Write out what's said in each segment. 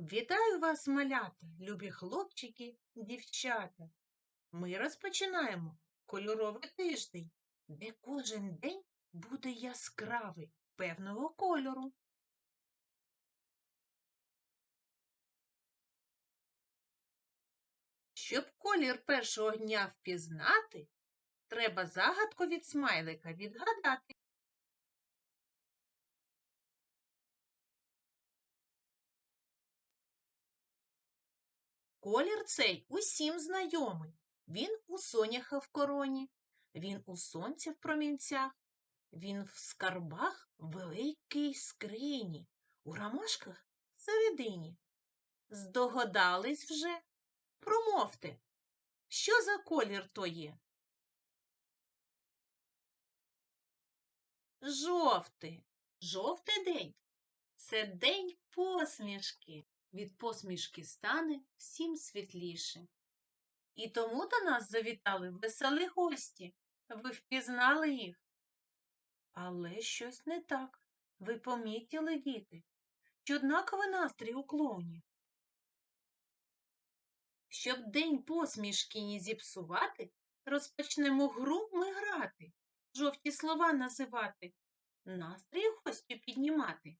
Вітаю вас, малята, любі хлопчики, дівчата. Ми розпочинаємо кольоровий тиждень, де кожен день буде яскравий певного кольору. Щоб колір першого дня впізнати, треба загадку від смайлика відгадати. Колір цей усім знайомий. Він у соняха в короні, він у сонці в промінцях, він в скарбах великій скрині, у ромашках всередині. Здогадались вже? Промовте, що за колір то є? Жовтий. Жовтий день. Це день посмішки. Від посмішки стане всім світліше. І тому до нас завітали веселі гості. Ви впізнали їх. Але щось не так. Ви помітили, діти, що однаковий настрій у клоунів. Щоб день посмішки не зіпсувати, розпочнемо гру ми грати, жовті слова називати, настрій гостю піднімати.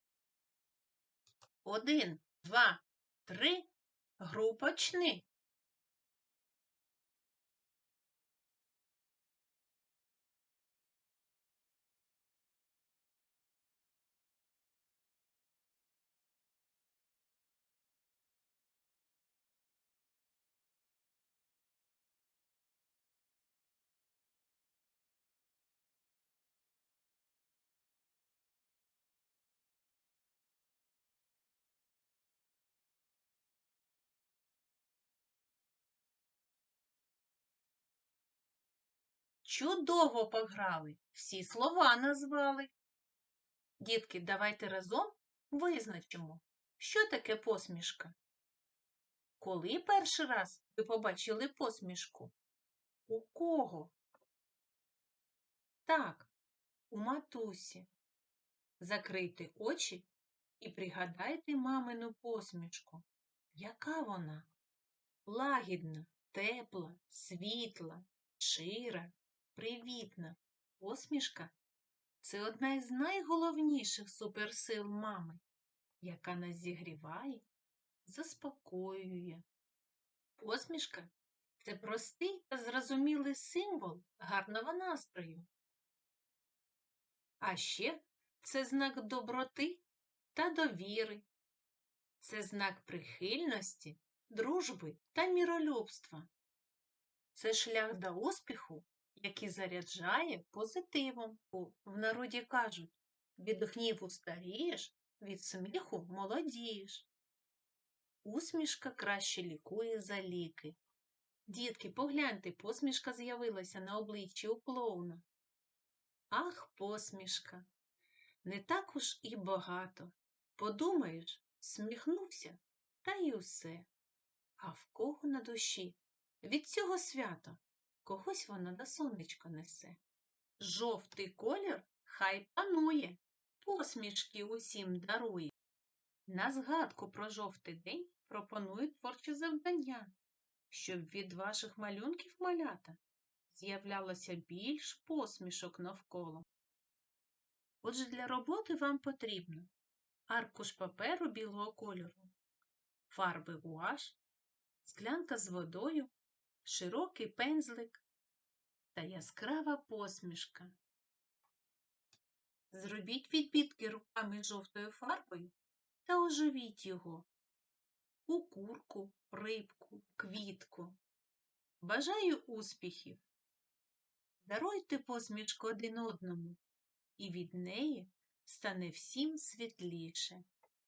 Один, два, три, гру. Чудово пограли, всі слова назвали. Дітки, давайте разом визначимо, що таке посмішка. Коли перший раз ви побачили посмішку? У кого? Так, у матусі. Закрийте очі і пригадайте мамину посмішку. Яка вона? Лагідна, тепла, світла, шира, привітна. Посмішка це одна із найголовніших суперсил мами, яка нас зігріває, заспокоює. Посмішка це простий та зрозумілий символ гарного настрою. А ще це знак доброти та довіри. Це знак прихильності, дружби та міролюбства. Це шлях до успіху, який заряджає позитивом. В народі кажуть від гніву старієш, від сміху молодієш. Усмішка краще лікує за ліки. Дітки, погляньте, посмішка з'явилася на обличчі у клоуна. Ах, посмішка! Не так уж і багато. Подумаєш, сміхнувся, та й усе. А в кого на душі? Від цього свята когось воно до сонечко несе. Жовтий колір хай панує, посмішки усім дарує. На згадку про жовтий день пропоную творче завдання, щоб від ваших малюнків малята з'являлося більш посмішок навколо. Отже, для роботи вам потрібно аркуш паперу білого кольору, фарби гуаш, склянка з водою, широкий пензлик та яскрава посмішка. Зробіть відбітки руками жовтою фарбою та оживіть його у курку, рибку, квітку. Бажаю успіхів! Даруйте посмішку один одному, і від неї стане всім світліше.